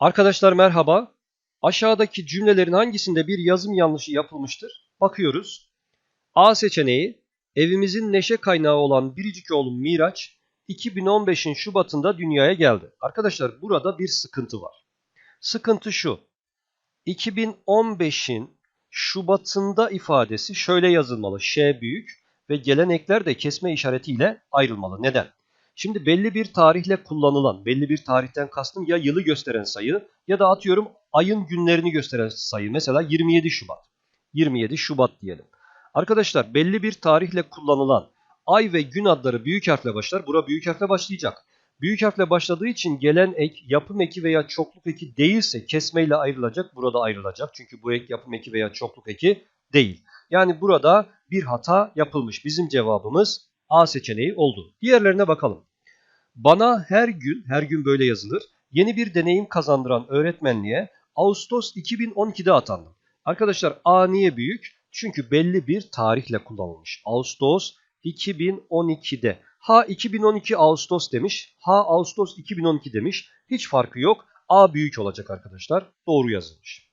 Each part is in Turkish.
Arkadaşlar merhaba. Aşağıdaki cümlelerin hangisinde bir yazım yanlışı yapılmıştır? Bakıyoruz. A seçeneği evimizin neşe kaynağı olan biricik oğlum Miraç 2015'in Şubat'ında dünyaya geldi. Arkadaşlar burada bir sıkıntı var. Sıkıntı şu. 2015'in Şubat'ında ifadesi şöyle yazılmalı. Ş büyük ve gelen ekler de kesme işaretiyle ayrılmalı. Neden? Şimdi belli bir tarihle kullanılan, belli bir tarihten kastım ya yılı gösteren sayı ya da atıyorum ayın günlerini gösteren sayı. Mesela 27 Şubat. 27 Şubat diyelim. Arkadaşlar belli bir tarihle kullanılan ay ve gün adları büyük harfle başlar. Bura büyük harfle başlayacak. Büyük harfle başladığı için gelen ek yapım eki veya çokluk eki değilse kesmeyle ayrılacak. Burada ayrılacak. Çünkü bu ek yapım eki veya çokluk eki değil. Yani burada bir hata yapılmış. Bizim cevabımız A seçeneği oldu. Diğerlerine bakalım. Bana her gün, her gün böyle yazılır, yeni bir deneyim kazandıran öğretmenliğe Ağustos 2012'de atandım. Arkadaşlar A niye büyük? Çünkü belli bir tarihle kullanılmış. Ağustos 2012'de. Ha 2012 Ağustos demiş, ha Ağustos 2012 demiş. Hiç farkı yok. A büyük olacak arkadaşlar. Doğru yazılmış.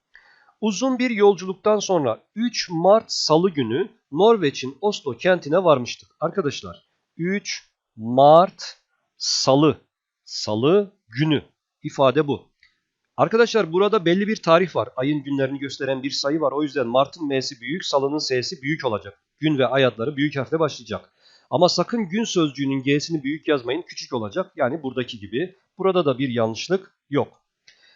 Uzun bir yolculuktan sonra 3 Mart Salı günü Norveç'in Oslo kentine varmıştık. Arkadaşlar 3 Mart Salı, Salı günü ifade bu. Arkadaşlar burada belli bir tarih var. Ayın günlerini gösteren bir sayı var. O yüzden Mart'ın M'si büyük, Salı'nın S'si büyük olacak. Gün ve ay adları büyük harfle başlayacak. Ama sakın gün sözcüğünün G'sini büyük yazmayın. Küçük olacak. Yani buradaki gibi. Burada da bir yanlışlık yok.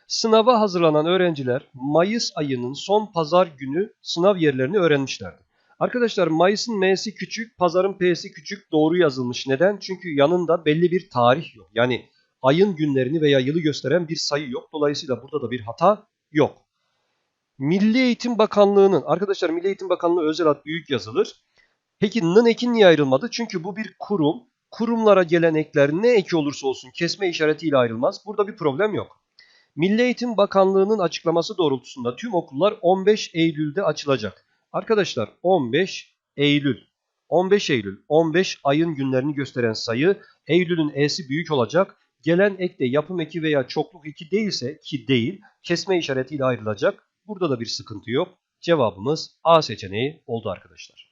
Sınava hazırlanan öğrenciler Mayıs ayının son pazar günü sınav yerlerini öğrenmişlerdi. Arkadaşlar Mayıs'ın M'si küçük, pazarın P'si küçük doğru yazılmış. Neden? Çünkü yanında belli bir tarih yok. Yani ayın günlerini veya yılı gösteren bir sayı yok. Dolayısıyla burada da bir hata yok. Milli Eğitim Bakanlığı'nın, arkadaşlar Milli Eğitim Bakanlığı özel ad büyük yazılır. Peki nın ekin niye ayrılmadı? Çünkü bu bir kurum. Kurumlara gelen ekler ne eki olursa olsun kesme işaretiyle ayrılmaz. Burada bir problem yok. Milli Eğitim Bakanlığı'nın açıklaması doğrultusunda tüm okullar 15 Eylül'de açılacak. Arkadaşlar 15 Eylül. 15 Eylül 15 ayın günlerini gösteren sayı Eylül'ün E'si büyük olacak. Gelen ek yapım eki veya çokluk eki değilse ki değil kesme işaretiyle ayrılacak. Burada da bir sıkıntı yok. Cevabımız A seçeneği oldu arkadaşlar.